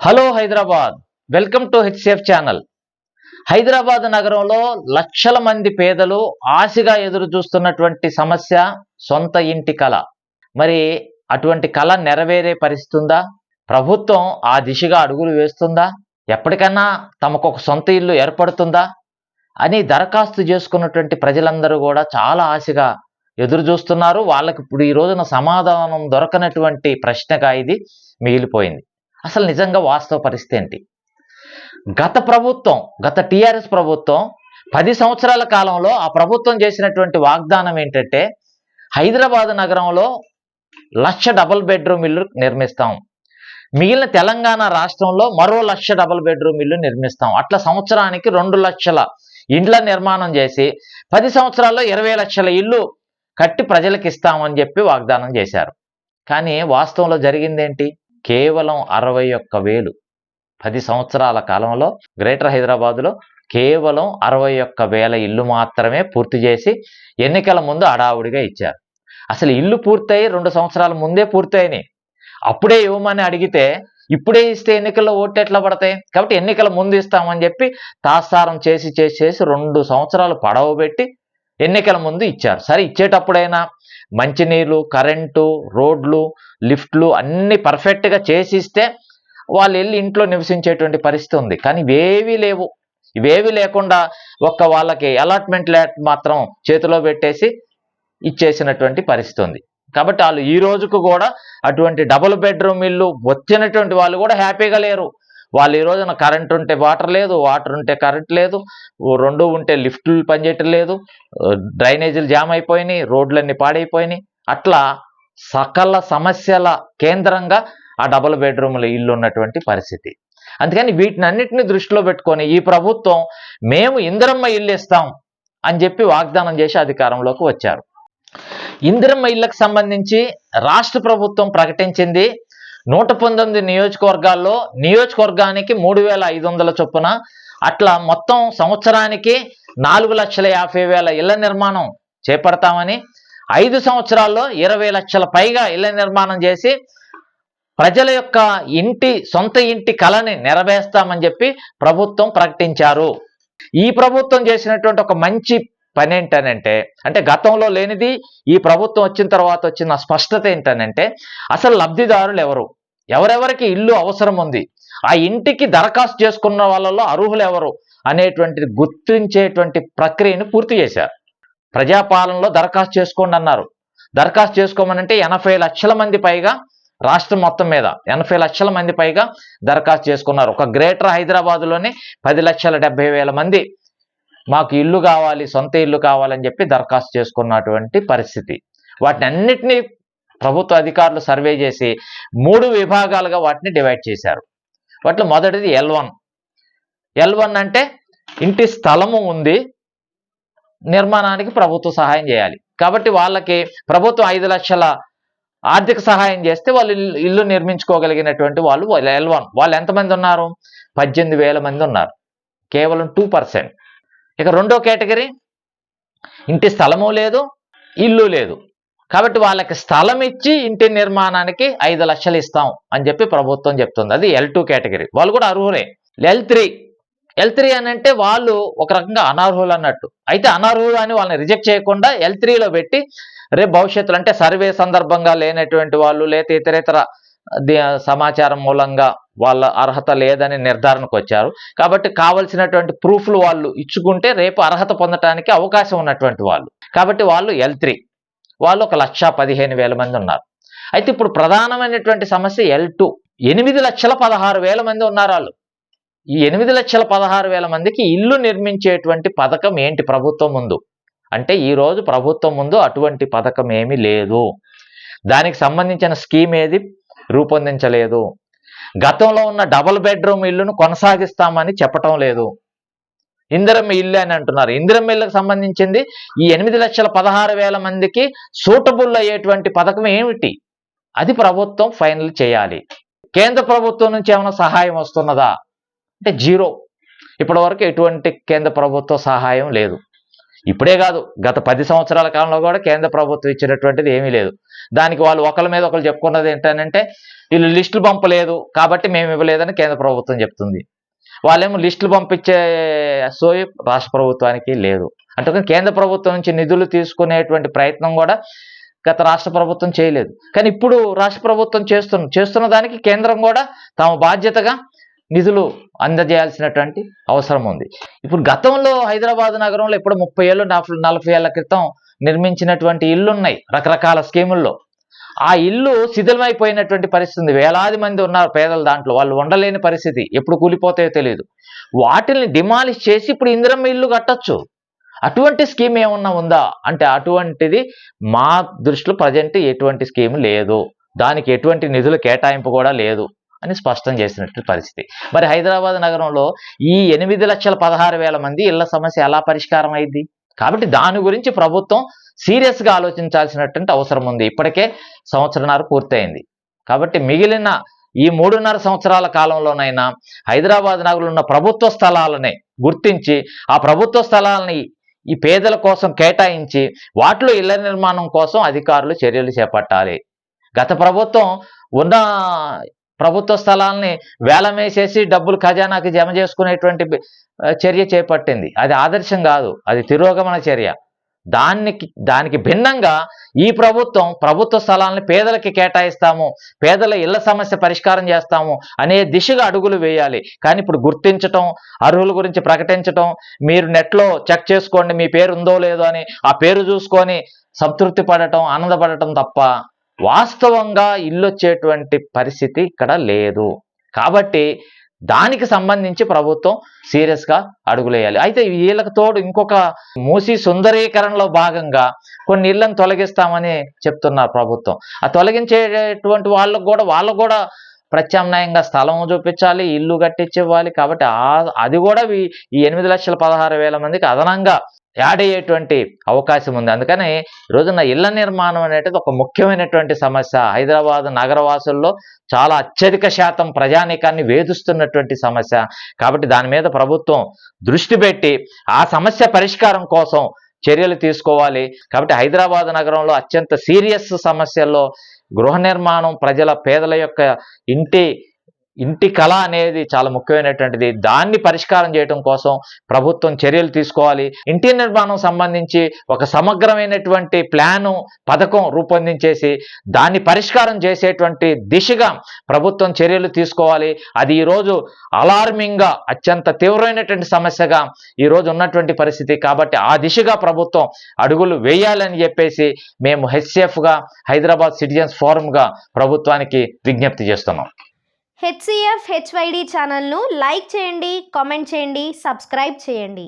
Hello Hyderabad. Welcome to HCF channel. Hyderabad నగరంలో లక్షల మంది పేదలు ఆశగా ఎదురు చూస్తున్నటువంటి సమస్య సొంత ఇంటి కళ. మరి అటువంటి కళ నెరవేరే పరిస్థితుందా? ప్రభుత్వం ఆ దిశగా అడుగులు వేస్తుందా? ఎప్పటికైనా తమకు ఒక సొంత ఇల్లు ఏర్పడుతుందా? అని దరఖాస్తు చేసుకున్నటువంటి ప్రజలందరూ కూడా చాలా ఆశగా ఎదురు చూస్తున్నారు. వాళ్ళకి ఇప్పుడు ఈ రోజున సమాధానం దొరకనటువంటి ప్రశ్నగా ఇది మిగిలిపోయింది. అసలు నిజంగా వాస్తవ పరిస్థితి ఏంటి? గత ప్రభుత్వం గత టీఆర్ఎస్ ప్రభుత్వం పది సంవత్సరాల కాలంలో ఆ ప్రభుత్వం చేసినటువంటి వాగ్దానం ఏంటంటే హైదరాబాద్ నగరంలో లక్ష డబుల్ బెడ్రూమ్ ఇల్లు నిర్మిస్తాం. మిగిలిన తెలంగాణ రాష్ట్రంలో మరో లక్ష డబుల్ బెడ్రూమ్ ఇల్లు నిర్మిస్తాం. అట్లా సంవత్సరానికి రెండు లక్షల ఇండ్ల నిర్మాణం చేసి పది సంవత్సరాల్లో ఇరవై లక్షల ఇల్లు కట్టి ప్రజలకు ఇస్తామని చెప్పి వాగ్దానం చేశారు. కానీ వాస్తవంలో జరిగిందేంటి? కేవలం అరవై ఒక్క వేలు. పది సంవత్సరాల కాలంలో గ్రేటర్ హైదరాబాదులో కేవలం అరవై ఒక్క వేల ఇల్లు మాత్రమే పూర్తి చేసి ఎన్నికల ముందు అడావుడిగా ఇచ్చారు. అసలు ఇల్లు పూర్తయి రెండు సంవత్సరాల ముందే పూర్తయినాయి. అప్పుడే ఇవ్వమని అడిగితే ఇప్పుడే ఇస్తే ఎన్నికల్లో ఓట్లు ఎట్లా పడతాయి? కాబట్టి ఎన్నికల ముందు ఇస్తామని చెప్పి తాత్సారం చేసి చేసి చేసి రెండు సంవత్సరాలు పడవబెట్టి ఎన్నికల ముందు ఇచ్చారు. సరే ఇచ్చేటప్పుడైనా మంచినీళ్ళు కరెంటు రోడ్లు లిఫ్ట్లు అన్ని పర్ఫెక్ట్గా చేసి ఇస్తే వాళ్ళు వెళ్ళి ఇంట్లో నివసించేటువంటి పరిస్థితి ఉంది. కానీ ఇవేవీ లేవు. ఇవేవి లేకుండా ఒక్క వాళ్ళకి అలాట్మెంట్ లెట్ మాత్రం చేతిలో పెట్టేసి ఇచ్చేసినటువంటి పరిస్థితి ఉంది. కాబట్టి వాళ్ళు ఈ రోజుకు కూడా అటువంటి డబుల్ బెడ్రూమ్ ఇల్లు వచ్చినటువంటి వాళ్ళు కూడా హ్యాపీగా లేరు. వాళ్ళు ఈ రోజున కరెంట్ ఉంటే వాటర్ లేదు వాటర్ ఉంటే కరెంట్ లేదు రెండు ఉంటే లిఫ్ట్లు పనిచేయటం లేదు డ్రైనేజీలు జామ్ అయిపోయినాయి రోడ్లన్నీ పాడైపోయినాయి. అట్లా సకల సమస్యల కేంద్రంగా ఆ డబుల్ బెడ్రూమ్ల ఇల్లు ఉన్నటువంటి పరిస్థితి. అందుకని వీటిని అన్నిటిని దృష్టిలో పెట్టుకొని ఈ ప్రభుత్వం మేము ఇందిరమ్మ ఇల్లు ఇస్తాం అని చెప్పి వాగ్దానం చేసి అధికారంలోకి వచ్చారు. ఇందిరమ్మ ఇళ్ళకు సంబంధించి రాష్ట్ర ప్రభుత్వం ప్రకటించింది నూట పంతొమ్మిది నియోజకవర్గాల్లో నియోజకవర్గానికి మూడు వేల ఐదు వందల చొప్పున అట్లా మొత్తం సంవత్సరానికి నాలుగు లక్షల యాభై వేల ఇళ్ళ నిర్మాణం చేపడతామని ఐదు సంవత్సరాల్లో ఇరవై లక్షల పైగా ఇళ్ళ నిర్మాణం చేసి ప్రజల యొక్క ఇంటి సొంత ఇంటి కళని నెరవేర్స్తామని చెప్పి ప్రభుత్వం ప్రకటించారు. ఈ ప్రభుత్వం చేసినటువంటి ఒక మంచి పని ఏంటనంటే అంటే గతంలో లేనిది ఈ ప్రభుత్వం వచ్చిన తర్వాత వచ్చిన స్పష్టత ఏంటనంటే అసలు లబ్ధిదారులు ఎవరు? ఎవరెవరికి ఇల్లు అవసరం ఉంది? ఆ ఇంటికి దరఖాస్తు చేసుకున్న వాళ్ళలో అర్హులు ఎవరు? అనేటువంటిది గుర్తించేటువంటి ప్రక్రియను పూర్తి చేశారు. ప్రజాపాలనలో దరఖాస్తు చేసుకోండి అన్నారు. దరఖాస్తు చేసుకోమనంటే ఎనభై లక్షల మంది పైగా రాష్ట్రం మొత్తం మీద ఎనభై లక్షల మంది పైగా దరఖాస్తు చేసుకున్నారు. ఒక గ్రేటర్ హైదరాబాద్లోనే పది లక్షల డెబ్బై వేల మంది మాకు ఇల్లు కావాలి సొంత ఇల్లు కావాలని చెప్పి దరఖాస్తు చేసుకున్నటువంటి పరిస్థితి. వాటిని అన్నిటినీ ప్రభుత్వ అధికారులు సర్వే చేసి మూడు విభాగాలుగా వాటిని డివైడ్ చేశారు. వాటిలో మొదటిది ఎల్ వన్ ఎల్ వన్ అంటే ఇంటి స్థలము ఉంది నిర్మాణానికి ప్రభుత్వ సహాయం చేయాలి. కాబట్టి వాళ్ళకి ప్రభుత్వం ఐదు లక్షల ఆర్థిక సహాయం చేస్తే వాళ్ళు ఇల్లు- ఇల్లు నిర్మించుకోగలిగినటువంటి వాళ్ళు ఎల్ వన్ వాళ్ళు ఎంతమంది ఉన్నారు? పద్దెనిమిది వేల మంది ఉన్నారు. కేవలం టూ పర్సెంట్ ఇక రెండో కేటగిరీ ఇంటి స్థలము లేదు ఇల్లు లేదు. కాబట్టి వాళ్ళకి స్థలం ఇచ్చి ఇంటి నిర్మాణానికి ఐదు లక్షలు ఇస్తాం అని చెప్పి ప్రభుత్వం చెప్తుంది. అది ఎల్ టూ కేటగిరీ. వాళ్ళు కూడా అర్హులే. ఎల్ త్రీ ఎల్ త్రీ అని అంటే వాళ్ళు ఒక రకంగా అనర్హులు అన్నట్టు. అయితే అనర్హులు అని వాళ్ళని రిజెక్ట్ చేయకుండా ఎల్ త్రీలో పెట్టి రేపు భవిష్యత్తులో అంటే సర్వే సందర్భంగా లేనటువంటి వాళ్ళు లేదా ఇతరేతర సమాచారం మూలంగా వాళ్ళ అర్హత లేదని నిర్ధారణకు వచ్చారు. కాబట్టి కావలసినటువంటి ప్రూఫ్లు వాళ్ళు ఇచ్చుకుంటే రేపు అర్హత పొందటానికి అవకాశం ఉన్నటువంటి వాళ్ళు. కాబట్టి వాళ్ళు ఎల్ త్రీ వాళ్ళు ఒక లక్ష పదిహేను వేల మంది ఉన్నారు. అయితే ఇప్పుడు ప్రధానమైనటువంటి సమస్య ఎల్ టూ. ఎనిమిది లక్షల పదహారు వేల మంది ఉన్నారు వాళ్ళు. ఈ ఎనిమిది లక్షల పదహారు వేల మందికి ఇల్లు నిర్మించేటువంటి పథకం ఏంటి ప్రభుత్వం ముందు? అంటే ఈరోజు ప్రభుత్వం ముందు అటువంటి పథకం ఏమీ లేదు. దానికి సంబంధించిన స్కీమ్ ఏది? రూపొందించలేదు. గతంలో ఉన్న డబుల్ బెడ్రూమ్ ఇల్లును కొనసాగిస్తామని చెప్పటం లేదు. ఇందిరమ్మ ఇల్లు అని అంటున్నారు. ఇందిరమ్మ ఇల్లుకు సంబంధించింది ఈ ఎనిమిది లక్షల పదహారు వేల మందికి సూటబుల్ అయ్యేటువంటి పథకం ఏమిటి? అది ప్రభుత్వం ఫైనల్ చేయాలి. కేంద్ర ప్రభుత్వం నుంచి ఏమైనా సహాయం వస్తున్నదా? అంటే జీరో. ఇప్పటి వరకు ఎటువంటి కేంద్ర ప్రభుత్వ సహాయం లేదు. ఇప్పుడే కాదు గత పది సంవత్సరాల కాలంలో కూడా కేంద్ర ప్రభుత్వం ఇచ్చినటువంటిది ఏమీ లేదు. దానికి వాళ్ళు ఒకరి మీద ఒకరు చెప్పుకున్నది ఏంటంటే వీళ్ళు లిస్టులు పంపలేదు కాబట్టి మేము ఇవ్వలేదని కేంద్ర ప్రభుత్వం చెప్తుంది. వాళ్ళేమో లిస్టులు పంపించే సోయి రాష్ట్ర ప్రభుత్వానికి లేదు. అంటే కేంద్ర ప్రభుత్వం నుంచి నిధులు తీసుకునేటువంటి ప్రయత్నం కూడా గత రాష్ట్ర ప్రభుత్వం చేయలేదు. కానీ ఇప్పుడు రాష్ట్ర ప్రభుత్వం చేస్తున్న చేస్తున్న దానికి కేంద్రం కూడా తమ బాధ్యతగా నిధులు అందజేయాల్సినటువంటి అవసరం ఉంది. ఇప్పుడు గతంలో హైదరాబాద్ నగరంలో ఇప్పుడు ముప్పై ఏళ్ళు నలభై నలభై క్రితం నిర్మించినటువంటి ఇల్లు ఉన్నాయి రకరకాల స్కీముల్లో. ఆ ఇల్లు శిథిలమైపోయినటువంటి పరిస్థితి ఉంది వేలాది మంది ఉన్నారు పేదలు దాంట్లో. వాళ్ళు ఉండలేని పరిస్థితి. ఎప్పుడు కూలిపోతాయో తెలియదు వాటిని డిమాలిష్ చేసి ఇప్పుడు ఇందిరమ్మ ఇల్లు కట్టొచ్చు. అటువంటి స్కీమ్ ఏమన్నా ఉందా? అంటే అటువంటిది మా దృష్టిలో ప్రజెంట్ ఎటువంటి స్కీమ్ లేదు. దానికి ఎటువంటి నిధుల కేటాయింపు కూడా లేదు అని స్పష్టం చేసినట్టు పరిస్థితి. మరి హైదరాబాద్ నగరంలో ఈ ఎనిమిది లక్షల పదహారు వేల మంది ఇళ్ళ సమస్య ఎలా పరిష్కారం అయింది కాబట్టి దాని గురించి ప్రభుత్వం సీరియస్గా ఆలోచించాల్సినటువంటి అవసరం ఉంది. ఇప్పటికే సంవత్సరన్నర పూర్తయింది. కాబట్టి మిగిలిన ఈ మూడున్నర సంవత్సరాల కాలంలోనైనా హైదరాబాద్ నగరంలో ఉన్న ప్రభుత్వ స్థలాలని గుర్తించి ఆ ప్రభుత్వ స్థలాలని ఈ పేదల కోసం కేటాయించి వాటిలో ఇళ్ళ నిర్మాణం కోసం అధికారులు చర్యలు చేపట్టాలి. గత ప్రభుత్వం ఉన్న ప్రభుత్వ స్థలాల్ని వేలమేసేసి డబ్బులు ఖజానాకి జమ చేసుకునేటువంటి చర్య చేపట్టింది. అది ఆదర్శం కాదు. అది తిరోగమన చర్య. దానికి దానికి భిన్నంగా ఈ ప్రభుత్వం ప్రభుత్వ స్థలాలను పేదలకి కేటాయిస్తాము పేదల ఇళ్ళ సమస్య పరిష్కారం చేస్తాము అనే దిశగా అడుగులు వేయాలి. కానీ ఇప్పుడు గుర్తించటం అర్హుల గురించి ప్రకటించటం మీరు నెట్లో చెక్ చేసుకోండి మీ పేరు ఉందో లేదో అని ఆ పేరు చూసుకొని సంతృప్తి పడటం ఆనందపడటం తప్ప వాస్తవంగా ఇల్లు వచ్చేటువంటి పరిస్థితి ఇక్కడ లేదు. కాబట్టి దానికి సంబంధించి ప్రభుత్వం సీరియస్గా అడుగులేయాలి. అయితే వీళ్ళకి తోడు ఇంకొక మూసి సుందరీకరణలో భాగంగా కొన్ని ఇళ్ళను తొలగిస్తామని చెప్తున్నారు ప్రభుత్వం. ఆ తొలగించేటువంటి వాళ్ళకు కూడా వాళ్ళకు కూడా ప్రత్యామ్నాయంగా స్థలం చూపించాలి ఇల్లు కట్టించివ్వాలి కాబట్టి ఆ అది కూడా ఈ ఎనిమిది లక్షల పదహారు వేల మందికి అదనంగా యాడ్ అయ్యేటువంటి అవకాశం ఉంది. అందుకని రోజున ఇళ్ళ నిర్మాణం అనేది ఒక ముఖ్యమైనటువంటి సమస్య. హైదరాబాద్ నగరవాసుల్లో చాలా అత్యధిక శాతం ప్రజానీకాన్ని వేధిస్తున్నటువంటి సమస్య. కాబట్టి దాని మీద ప్రభుత్వం దృష్టి పెట్టి ఆ సమస్య పరిష్కారం కోసం చర్యలు తీసుకోవాలి. కాబట్టి హైదరాబాద్ నగరంలో అత్యంత సీరియస్ సమస్యల్లో గృహ నిర్మాణం ప్రజల పేదల యొక్క ఇంటి ఇంటి కళ అనేది చాలా ముఖ్యమైనటువంటిది. దాన్ని పరిష్కారం చేయడం కోసం ప్రభుత్వం చర్యలు తీసుకోవాలి. ఇంటి నిర్మాణం సంబంధించి ఒక సమగ్రమైనటువంటి ప్లాను పథకం రూపొందించేసి దాన్ని పరిష్కారం చేసేటువంటి దిశగా ప్రభుత్వం చర్యలు తీసుకోవాలి. అది ఈరోజు అలార్మింగ్గా అత్యంత తీవ్రమైనటువంటి సమస్యగా ఈరోజు ఉన్నటువంటి పరిస్థితి. కాబట్టి ఆ దిశగా ప్రభుత్వం అడుగులు వేయాలని చెప్పేసి మేము హెచ్సిఎఫ్గా హైదరాబాద్ సిటిజన్స్ ఫోరంగా ప్రభుత్వానికి విజ్ఞప్తి చేస్తున్నాం. హెచ్సిఎఫ్ హెచ్వైడి ఛానల్ను లైక్ చేయండి కామెంట్ చేయండి సబ్స్క్రైబ్ చేయండి.